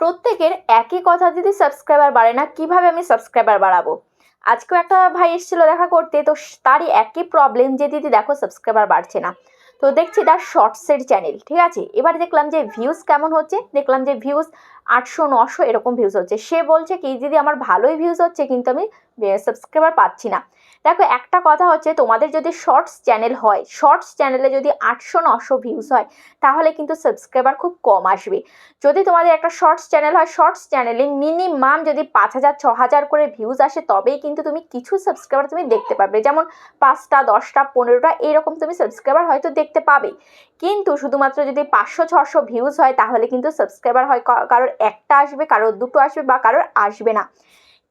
প্রত্যেকের একই কথা যদি সাবস্ক্রাইবার বাড়ে না, কীভাবে আমি সাবস্ক্রাইবার বাড়াবো? আজকেও একটা ভাই এসেছিল দেখা করতে, তো তারই একই প্রবলেম যে দিদি দেখো সাবস্ক্রাইবার বাড়ছে না। তো দেখছি তার শর্টসের চ্যানেল ঠিক আছে? এবার দেখলাম যে ভিউজ কেমন হচ্ছে? দেখলাম যে ভিউজ আটশো নশো এরকম ভিউজ হচ্ছে। সে বলছে কি, দিদি, আমার ভালোই ভিউজ হচ্ছে, কিন্তু আমি সাবস্ক্রাইবার পাচ্ছি না। দেখো, একটা কথা হচ্ছে, তোমাদের যদি শর্টস চ্যানেল হয় শর্টস চ্যানেলে যদি আটশো নশো ভিউজ হয়, তাহলে কিন্তু সাবস্ক্রাইবার খুব কম আসবে। যদি তোমাদের একটা শর্টস চ্যানেল হয় শর্টস চ্যানেলে মিনিমাম যদি পাঁচ হাজার, ছ হাজার করে ভিউজ আসে, তবেই কিন্তু তুমি কিছু সাবস্ক্রাইবার তুমি দেখতে পাবে। যেমন পাঁচটা, দশটা, পনেরোটা, এরকম তুমি সাবস্ক্রাইবার হয়তো দেখতে পাবে। কিন্তু শুধুমাত্র যদি পাঁচশো, ছশো ভিউজ হয়, তাহলে কিন্তু সাবস্ক্রাইবার হয় কারোর একটা আসবে, কারোর দুটো আসবে বা কারোর আসবে না।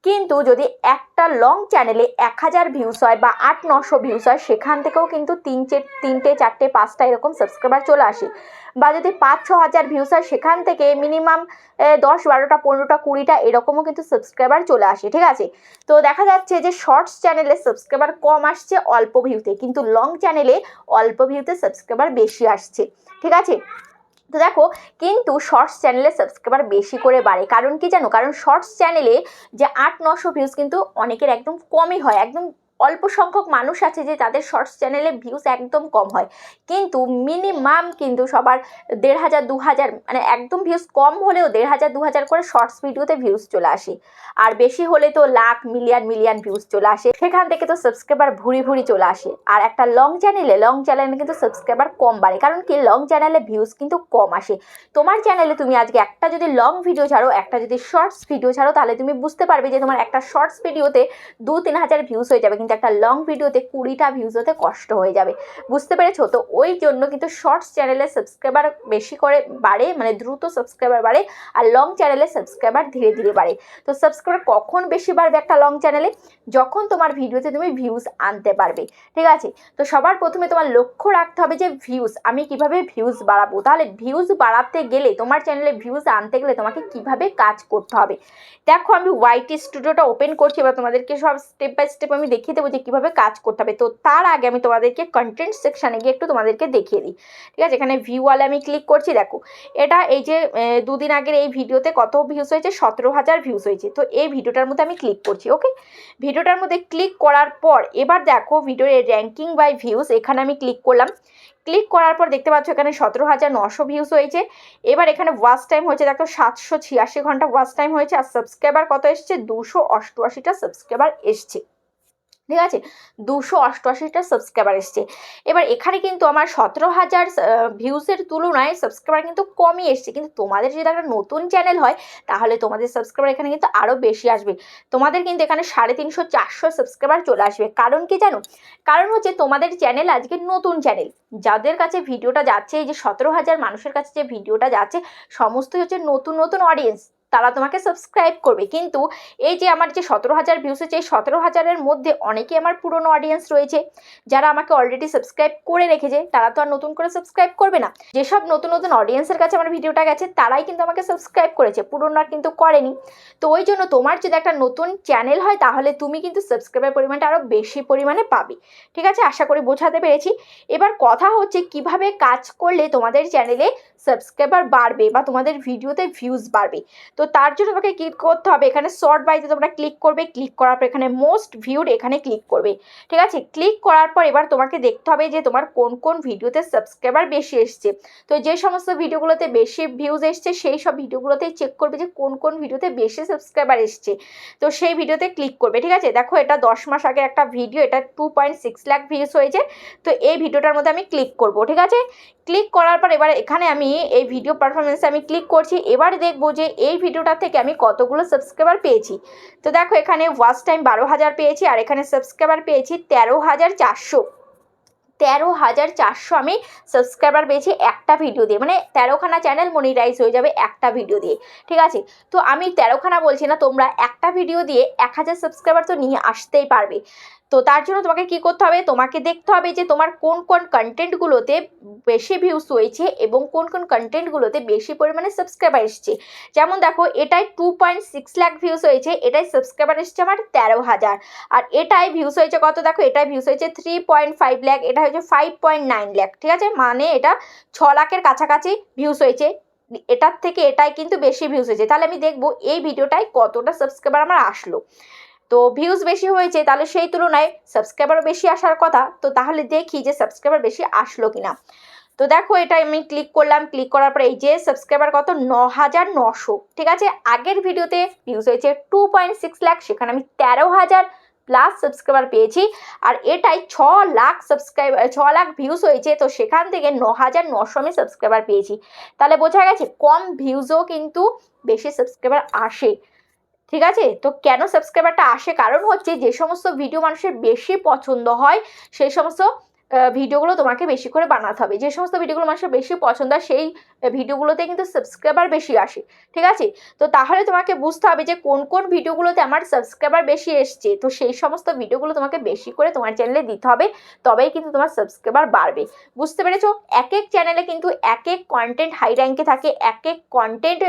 কিন্তু যদি একটা লং চ্যানেলে এক হাজার ভিউস হয় বা আট নশো ভিউস হয়, সেখান থেকেও কিন্তু তিনটে তিনটে, চারটে, পাঁচটা এরকম সাবস্ক্রাইবার চলে আসে। বা যদি পাঁচ ছ হাজার ভিউস হয়, সেখান থেকে মিনিমাম দশ বারোটা পনেরোটা, কুড়িটা এরকমও কিন্তু সাবস্ক্রাইবার চলে আসে, ঠিক আছে? তো দেখা যাচ্ছে যে শর্টস চ্যানেলে সাবস্ক্রাইবার কম আসছে অল্প ভিউতে কিন্তু লং চ্যানেলে অল্প ভিউতে সাবস্ক্রাইবার বেশি আসছে, ঠিক আছে? তো দেখো, কিন্তু শর্টস চ্যানেলে সাবস্ক্রাইবার বেশি করে বাড়ে। কারণ কি জানো? কারণ শর্টস চ্যানেলে যে আট নশো ভিউজ কিন্তু অনেকের একদম কমই হয়, একদম অল্প সংখ্যক মানুষ আছে যে তাদের শর্টস চ্যানেলে ভিউজ একদম কম হয়। কিন্তু মিনিমাম কিন্তু সবার দেড় হাজার, দু হাজার মানে একদম ভিউজ কম হলেও দেড় হাজার, দু হাজার করে শর্টস ভিডিওতে ভিউজ চলে আসে। আর বেশি হলে তো লাখ মিলিয়ন মিলিয়ন ভিউজ চলে আসে। সেখান থেকে তো সাবস্ক্রাইবার ভুরি ভুরি চলে আসে। আর একটা লং চ্যানেলে লং চ্যানেলে কিন্তু সাবস্ক্রাইবার কম বাড়ে। কারণ কি? লং চ্যানেলে ভিউজ কিন্তু কম আসে। তোমার চ্যানেলে তুমি আজকে একটা যদি লং ভিডিও ছাড়ো, একটা যদি শর্টস ভিডিও ছাড়ো, তাহলে তুমি বুঝতে পারবে যে তোমার একটা শর্টস ভিডিওতে দু, তিন হাজার ভিউজ হয়ে যাবে। কিন্তু একটা লং ভিডিওতে কুড়িটা ভিউজ হতে কষ্ট হয়ে যাবে। বুঝতে পেরেছ? তো ওই জন্য কিন্তু শর্টস চ্যানেলে সাবস্ক্রাইবার বেশি করে বাড়ে মানে দ্রুত সাবস্ক্রাইবার বাড়ে আর লং চ্যানেলে সাবস্ক্রাইবার ধীরে ধীরে বাড়ে। তো সাবস্ক্রাইবার কখন বেশি বাড়বে একটা লং চ্যানেলে যখন তোমার ভিডিওতে তুমি ভিউজ আনতে পারবে। ঠিক আছে? তো সবার প্রথমে তোমার লক্ষ্য রাখতে হবে যে ভিউজ আমি কীভাবে ভিউজ বাড়াবো? তাহলে ভিউজ বাড়াতে গেলে, তোমার চ্যানেলে ভিউজ আনতে গেলে তোমাকে কীভাবে কাজ করতে হবে? দেখো, আমি ওয়াইটি স্টুডিওটা ওপেন করছি, এবার তোমাদেরকে সব স্টেপ বাই স্টেপ আমি দেখিয়ে দেবো যে কীভাবে কাজ করতে হবে। তো তার আগে আমি তোমাদেরকে কন্টেন্ট সেকশানে গিয়ে একটু তোমাদেরকে দেখিয়ে দিই। ঠিক আছে? এখানে ভিউ ওয়ালে আমি ক্লিক করছি, দেখো। এটা এই যে দুদিন আগের এই ভিডিওতে কত ভিউজ হয়েছে? সতেরো হাজার ভিউজ হয়েছে। তো এই ভিডিওটার মধ্যে আমি ক্লিক করছি ওকে ভিডিওটার মধ্যে ক্লিক করার পর, এবার দেখো ভিডিওর র্যাঙ্কিং বাই ভিউজ এখানে আমি ক্লিক করলাম। ক্লিক করার পর দেখতে পাচ্ছ এখানে সতেরো হাজার নশো ভিউজ হয়েছে। এবার এখানে ওয়াচ টাইম হয়েছে, দেখো সাতশো ছিয়াশি ঘণ্টা ওয়াচ টাইম হয়েছে, আর সাবস্ক্রাইবার কত এসছে? দুশো অষ্টআশিটা সাবস্ক্রাইবার এসছে। ঠিক আছে? দুশো অষ্টআশিটা সাবস্ক্রাইবার এসছে। এবার এখানে কিন্তু আমার সতেরো হাজার ভিউজের তুলনায় সাবস্ক্রাইবার কিন্তু কমই এসছে। কিন্তু তোমাদের যদি একটা নতুন চ্যানেল হয়, তাহলে তোমাদের সাবস্ক্রাইবার এখানে কিন্তু আরও বেশি আসবে। তোমাদের কিন্তু এখানে সাড়ে তিনশো, চারশো সাবস্ক্রাইবার চলে আসবে। কারণ কি জানো? কারণ হচ্ছে তোমাদের চ্যানেল আজকে নতুন চ্যানেল যাদের কাছে ভিডিওটা যাচ্ছে, এই যে সতেরো হাজার মানুষের কাছে যে ভিডিওটা যাচ্ছে, সমস্তই হচ্ছে নতুন নতুন অডিয়েন্স তারা তোমাকে সাবস্ক্রাইব করবে। কিন্তু এই যে আমার যে সতেরো হাজার ভিউজ হচ্ছে এই সতেরো হাজারের মধ্যে অনেকেই আমার পুরনো অডিয়েন্স রয়েছে। যারা আমাকে অলরেডি সাবস্ক্রাইব করে রেখেছে, তারা তো আর নতুন করে সাবস্ক্রাইব করবে না। যেসব নতুন নতুন অডিয়েন্সের কাছে আমার ভিডিওটা গেছে, তারাই কিন্তু আমাকে সাবস্ক্রাইব করেছে। পুরনো আর কিন্তু করেনি। তো ওই জন্য তোমার যদি একটা নতুন চ্যানেল হয়, তাহলে তুমি কিন্তু সাবস্ক্রাইবের পরিমাণটা আরও বেশি পরিমাণে পাবে। ঠিক আছে? আশা করি বোঝাতে পেরেছি। এবার কথা হচ্ছে, কীভাবে কাজ করলে তোমাদের চ্যানেলে সাবস্ক্রাইবার বাড়বে বা তোমাদের ভিডিওতে ভিউজ বাড়বে? তো তার জন্য তোমাকে ক্লিক করতে হবে? এখানে শর্ট বাইতে তোমরা ক্লিক করবে। ক্লিক করার পর এখানে মোস্ট ভিউড এখানে ক্লিক করবে। ঠিক আছে? ক্লিক করার পর এবার তোমাকে দেখতে হবে যে তোমার কোন কোন ভিডিওতে সাবস্ক্রাইবার বেশি এসছে। তো যে সমস্ত ভিডিওগুলোতে বেশি ভিউজ এসছে, সেই সব ভিডিওগুলোতে চেক করবে যে কোন কোন ভিডিওতে বেশি সাবস্ক্রাইবার এসছে। তো সেই ভিডিওতে ক্লিক করবে। ঠিক আছে? দেখো এটা দশ মাস আগে একটা ভিডিও এটা two point six lakh views হয়েছে। তো এই ভিডিওটার মধ্যে আমি ক্লিক করব। ঠিক আছে? ক্লিক করার পর এবার এখানে আমি এই ভিডিও পারফরমেন্সে আমি ক্লিক করছি। এবার দেখব যে এই ভিডিওটা থেকে আমি কতগুলো সাবস্ক্রাইবার পেয়েছি? তো দেখো, এখানে ওয়াচ টাইম বারো হাজার পেয়েছি, আর এখানে সাবস্ক্রাইবার পেয়েছি তেরো হাজার চারশো। তেরো হাজার চারশো আমি সাবস্ক্রাইবার পেয়েছি একটা ভিডিও দিয়ে। মানে তেরোখানা চ্যানেল মনিটাইজ হয়ে যাবে একটা ভিডিও দিয়ে। ঠিক আছে? তো আমি তেরোখানা বলছি না, তোমরা একটা ভিডিও দিয়ে এক হাজার সাবস্ক্রাইবার তো নিয়ে আসতেই পারবে। তো তার জন্য তোমাকে কি করতে হবে? তোমাকে দেখতে হবে যে তোমার কোন কোন কন্টেন্টগুলোতে বেশি ভিউস হয়েছে এবং কোন কোন কন্টেন্টগুলোতে বেশি পরিমাণে সাবস্ক্রাইবার এসছে। যেমন দেখো এটাই two point six lakh views হয়েছে এটাই সাবস্ক্রাইবার এসছে আমার তেরো হাজার। আর এটাই ভিউস হয়েছে কত? দেখো এটাই ভিউস হয়েছে থ্রি পয়েন্ট ফাইভ ল্যাক এটা হয়েছে ফাইভ পয়েন্ট নাইন ল্যাক ঠিক আছে? মানে এটা ছ লাখের কাছাকাছি ভিউস হয়েছে। এটার থেকে এটাই কিন্তু বেশি ভিউজ হয়েছে। তাহলে আমি দেখব এই ভিডিওটায় কতটা সাবস্ক্রাইবার আমার আসলো। তো ভিউজ বেশি হয়েছে, তাহলে সেই তুলনায় সাবস্ক্রাইবার বেশি আসার কথা। তো তাহলে দেখি যে সাবস্ক্রাইবার বেশি আসলো কিনা। তো দেখো, এটা আমি ক্লিক করলাম। ক্লিক করার পরে এই যে সাবস্ক্রাইবার কত? ন হাজার নশো। ঠিক আছে? আগের ভিডিওতে ভিউজ হয়েছে টু পয়েন্ট সিক্স লাখ সেখানে আমি তেরো হাজার প্লাস সাবস্ক্রাইবার পেয়েছি। আর এটাই ছ লাখ সাবস্ক্রাইবার ছ লাখ ভিউজ হয়েছে, তো সেখান থেকে ন হাজার নশো আমি সাবস্ক্রাইবার পেয়েছি। তাহলে বোঝা গেছে, কম ভিউজও কিন্তু বেশি সাবস্ক্রাইবার আসে। ঠিক আছে? তো কেন সাবস্ক্রাইবারটা আসে? কারণ হচ্ছে যে সমস্ত ভিডিও মানুষের বেশি পছন্দ হয়, সেই সমস্ত ভিডিওগুলো তোমাকে বেশি করে বানাতে হবে। যে সমস্ত ভিডিওগুলো মানুষের বেশি পছন্দ হয়, সেই ভিডিওগুলোতে কিন্তু সাবস্ক্রাইবার বেশি আসে। ঠিক আছে? তো তাহলে তোমাকে বুঝতে হবে যে কোন কোন ভিডিওগুলোতে আমার সাবস্ক্রাইবার বেশি এসছে। তো সেই সমস্ত ভিডিওগুলো তোমাকে বেশি করে তোমার চ্যানেলে দিতে হবে, তবেই কিন্তু তোমার সাবস্ক্রাইবার বাড়বে। বুঝতে পেরেছ? এক এক চ্যানেলে কিন্তু এক এক কন্টেন্ট হাই র্যাঙ্কে থাকে এক এক কন্টেন্ট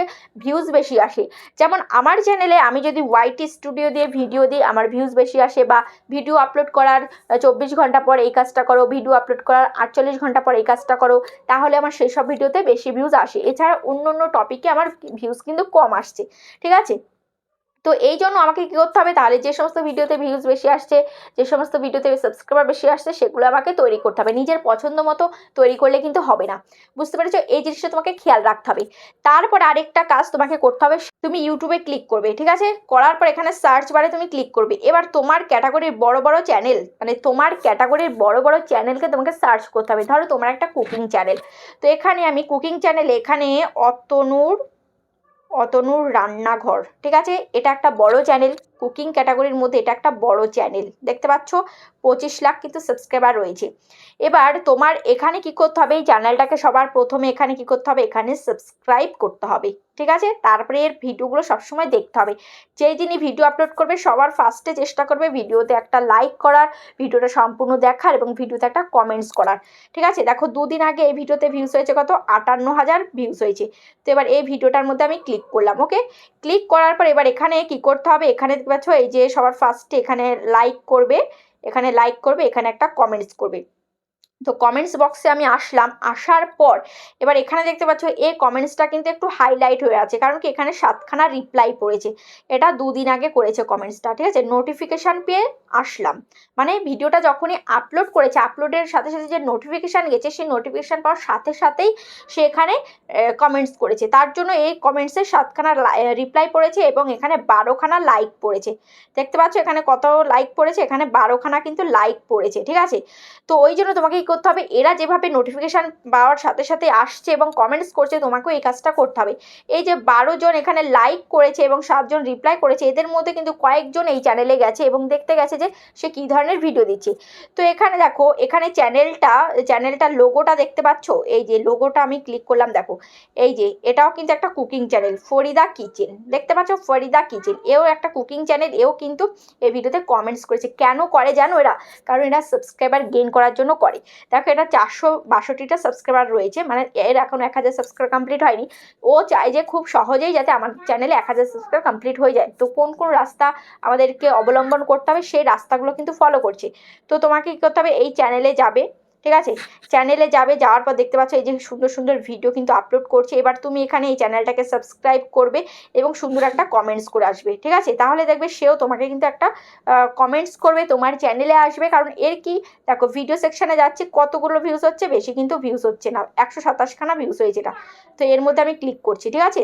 ভিউজ বেশি আসে। যেমন আমার চ্যানেলে আমি যদি ওয়াইটি স্টুডিও দিয়ে ভিডিও দিই, আমার ভিউজ বেশি আসে বা ভিডিও আপলোড করার চব্বিশ ঘণ্টা পর এই কাজটা করো ভিডিও আপলোড করার আটচল্লিশ ঘণ্টা পর এই কাজটা করো, তাহলে আমার সেই সব ভিডিওতে বেশি ভিউজ আসে। এছাড়া অন্য অন্য টপিকে আমার ভিউজ কিন্তু কম আসছে। ঠিক আছে? তো এই জন্য আমাকে কী করতে হবে? তাহলে যে সমস্ত ভিডিওতে ভিউজ বেশি আসছে, যে সমস্ত ভিডিওতে সাবস্ক্রাইবার বেশি আসছে, সেগুলো আমাকে তৈরি করতে হবে। নিজের পছন্দ মতো তৈরি করলে কিন্তু হবে না। বুঝতে পেরেছ? এই জিনিসটা তোমাকে খেয়াল রাখতে হবে। তারপর আরেকটা কাজ তোমাকে করতে হবে, তুমি ইউটিউবে ক্লিক করবে, ঠিক আছে? করার পর এখানে সার্চ বারে তুমি ক্লিক করবে। এবার তোমার ক্যাটাগরির বড় বড় চ্যানেল মানে তোমার ক্যাটাগরির বড় বড় চ্যানেলকে তোমাকে সার্চ করতে হবে। ধরো তোমার একটা কুকিং চ্যানেল তো এখানে আমি কুকিং চ্যানেল এখানে অতনুর অতনুর রান্নাঘর। ঠিক আছে? এটা একটা বড় চ্যানেল কুকিং ক্যাটাগরির মধ্যে এটা একটা বড় চ্যানেল দেখতে পাচ্ছ, পঁচিশ লাখ কিন্তু সাবস্ক্রাইবার রয়েছে। এবার তোমার এখানে কি করতে হবে? এই চ্যানেলটাকে সবার প্রথমে এখানে কি করতে হবে? এখানে সাবস্ক্রাইব করতে হবে, ঠিক আছে? তারপরে এর ভিডিওগুলো সবসময় দেখতে হবে। যেই যিনি ভিডিও আপলোড করবে, সবার ফার্স্টে চেষ্টা করবে ভিডিওতে একটা লাইক করার ভিডিওটা সম্পূর্ণ দেখার এবং ভিডিওতে একটা কমেন্টস করার, ঠিক আছে? দেখো, দুদিন আগে এই ভিডিওতে ভিউজ হয়েছে কত? আটান্ন হাজার ভিউজ হয়েছে। তো এবার এই ভিডিওটার মধ্যে আমি ক্লিক করলাম ওকে ক্লিক করার পর এবার এখানে কি করতে হবে? এখানে পাচ্ছ? এই যে সবার ফার্স্টে এখানে লাইক করবে, এখানে লাইক করবে, এখানে একটা কমেন্টস করবে। তো কমেন্টস বক্সে আমি আসলাম। আসার পর এবার এখানে দেখতে পাচ্ছ এই কমেন্টসটা কিন্তু একটু হাইলাইট হয়ে আছে, কারণ কি এখানে সাতখানা রিপ্লাই পড়েছে। এটা দুদিন আগে করেছে কমেন্টসটা ঠিক আছে? নোটিফিকেশান পেয়ে আসলাম। মানে ভিডিওটা যখনই আপলোড করেছে আপলোডের সাথে সাথে যে নোটিফিকেশান গেছে, সেই নোটিফিকেশান পাওয়ার সাথে সাথেই সে এখানে কমেন্টস করেছে। তার জন্য এই কমেন্টসের সাতখানা রিপ্লাই পড়েছে এবং এখানে বারোখানা লাইক পড়েছে। দেখতে পাচ্ছ এখানে কত লাইক পড়েছে? এখানে বারোখানা কিন্তু লাইক পড়েছে, ঠিক আছে? তো ওই জন্য তোমাকে করতে হবে। এরা যেভাবে নোটিফিকেশান পাওয়ার সাথে সাথে আসছে এবং কমেন্টস করছে, তোমাকেও এই কাজটা করতে হবে। এই যে বারো জন এখানে লাইক করেছে এবং সাতজন রিপ্লাই করেছে, এদের মধ্যে কিন্তু কয়েকজন এই চ্যানেলে গেছে এবং দেখতে গেছে যে সে কী ধরনের ভিডিও দিচ্ছে। তো এখানে দেখো, এখানে চ্যানেলটা চ্যানেলটার লোগোটা দেখতে পাচ্ছ? এই যে লোগোটা আমি ক্লিক করলাম, দেখো। এই যে, এটাও কিন্তু একটা কুকিং চ্যানেল ফরিদা কিচেন দেখতে পাচ্ছ, ফরিদা কিচেন এও একটা কুকিং চ্যানেল এও কিন্তু এই ভিডিওতে কমেন্টস করেছে। কেন করে জানো এরা? কারণ এরা সাবস্ক্রাইবার গেইন করার জন্য করে। দেখো, এটা চারশো বাষট্টিটা সাবস্ক্রাইবার রয়েছে মানে এর এখন এক হাজার সাবস্ক্রাইব কমপ্লিট হয়নি। ও চায় যে খুব সহজেই যাতে আমার চ্যানেলে এক হাজার সাবস্ক্রাইব কমপ্লিট হয়ে যায়। তো কোন কোন রাস্তা আমাদেরকে অবলম্বন করতে হবে, সেই রাস্তাগুলো কিন্তু ফলো করছে। তো তোমাকে কী করতে হবে, এই চ্যানেলে যাবে। ঠিক আছে? চ্যানেলে যাবে, যাওয়ার পর দেখতে পাচ্ছ এই যে সুন্দর সুন্দর ভিডিও কিন্তু আপলোড করছে। এবার তুমি এখানে এই চ্যানেলটাকে সাবস্ক্রাইব করবে এবং সুন্দর একটা কমেন্টস করে আসবে, ঠিক আছে? তাহলে দেখবে সেও তোমাকে কিন্তু একটা কমেন্টস করবে, তোমার চ্যানেলে আসবে। কারণ এর কি? দেখো ভিডিও সেকশানে যাচ্ছে, কতগুলো ভিউজ হচ্ছে? বেশি কিন্তু ভিউজ হচ্ছে না। একশো সাতাশখানা ভিউজ হয়েছে এটা। তো এর মধ্যে আমি ক্লিক করছি, ঠিক আছে?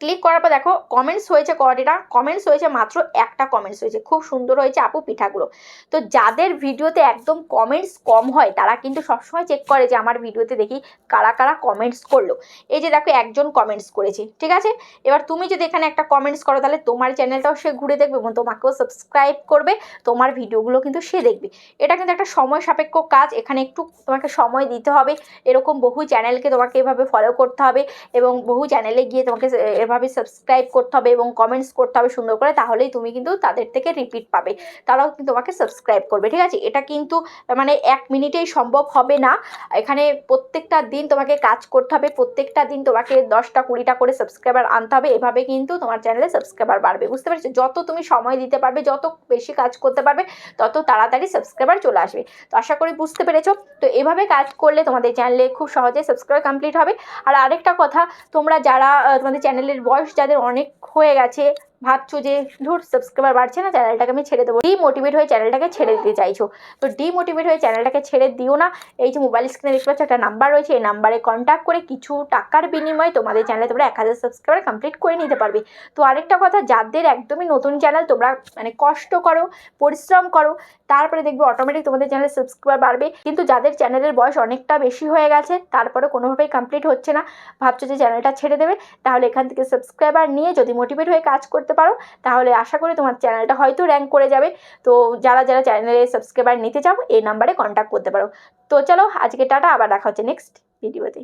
ক্লিক করার পর দেখো কমেন্টস হয়েছে কয়টা কমেন্টস হয়েছে মাত্র একটা কমেন্টস হয়েছে। খুব সুন্দর হয়েছে আপু পিঠাগুলো। তো যাদের ভিডিওতে একদম কমেন্টস কম হয়, তারা কিন্তু সবসময় চেক করে যে আমার ভিডিওতে দেখি কারা কারা কমেন্টস করল। এই যে দেখো, একজন কমেন্টস করেছে, ঠিক আছে? এবার তুমি যদি এখানে একটা কমেন্টস করো, তাহলে তোমার চ্যানেলটাও সে ঘুরে দেখবে এবং তোমাকেও সাবস্ক্রাইব করবে, তোমার ভিডিওগুলো কিন্তু সে দেখবে। এটা কিন্তু একটা সময় সাপেক্ষ কাজ, এখানে একটু তোমাকে সময় দিতে হবে। এরকম বহু চ্যানেলকে তোমাকে এভাবে ফলো করতে হবে এবং বহু চ্যানেলে গিয়ে তোমাকে এভাবে সাবস্ক্রাইব করতে হবে এবং কমেন্টস করতে হবে সুন্দর করে, তাহলেই তুমি কিন্তু তাদের থেকে রিপিট পাবে। তারাও কিন্তু তোমাকে সাবস্ক্রাইব করবে, ঠিক আছে? এটা কিন্তু মানে এক মিনিটেই সম্ভব হবে না। এখানে প্রত্যেকটা দিন তোমাকে কাজ করতে হবে, প্রত্যেকটা দিন তোমাকে দশটা কুড়িটা করে সাবস্ক্রাইবার আনতে হবে, এভাবে কিন্তু তোমার চ্যানেলে সাবস্ক্রাইবার বাড়বে, বুঝতে পারছ? যত তুমি সময় দিতে পারবে, যত বেশি কাজ করতে পারবে, তত তাড়াতাড়ি সাবস্ক্রাইবার চলে আসবে। তো আশা করি বুঝতে পেরেছ? তো এভাবে কাজ করলে তোমাদের চ্যানেলে খুব সহজে সাবস্ক্রাইব কমপ্লিট হবে। আর আরেকটা কথা, তোমরা যারা তোমাদের চ্যানেলের বয়স যাদের অনেক হয়ে গেছে ভাবছ যে ধুর সাবস্ক্রাইবার বাড়ছে না চ্যানেলটাকে আমি ছেড়ে দেবো। ডিমোটিভেট হয়ে চ্যানেলটাকে ছেড়ে দিতে চাইছো। তো ডিমোটিভেট হয়ে চ্যানেলটাকে ছেড়ে দিও না। এই যে মোবাইল স্ক্রিনে দেখতে পাচ্ছ, একটা নাম্বার রয়েছে। এই নাম্বারে কন্ট্যাক্ট করে কিছু টাকার বিনিময়ে তোমাদের চ্যানেলে তোমরা এক হাজার সাবস্ক্রাইবার কমপ্লিট করে নিতে পারবে। তো আরেকটা কথা, যাদের একদমই নতুন চ্যানেল তোমরা মানে কষ্ট করো, পরিশ্রম করো, তারপরে দেখবে অটোমেটিক তোমাদের চ্যানেলে সাবস্ক্রাইবার বাড়বে। কিন্তু যাদের চ্যানেলের বয়স অনেকটা বেশি হয়ে গেছে তারপরে কোনোভাবেই কমপ্লিট হচ্ছে না। ভাবছ যে চ্যানেলটা ছেড়ে দেবে, তাহলে এখান থেকে সাবস্ক্রাইবার নিয়ে যদি মোটিভেট হয়ে কাজ করতে পারো। তাহলে আশা করি তোমার চ্যানেলটা হয়তো র্যাঙ্ক করে যাবে। তো যারা যারা চ্যানেলে সাবস্ক্রাইবার নিতে চাও, এই নাম্বারে কন্ট্যাক্ট করতে পারো। তো চলো, আজকে টাটা, আবার দেখা হচ্ছে নেক্সট ভিডিওতে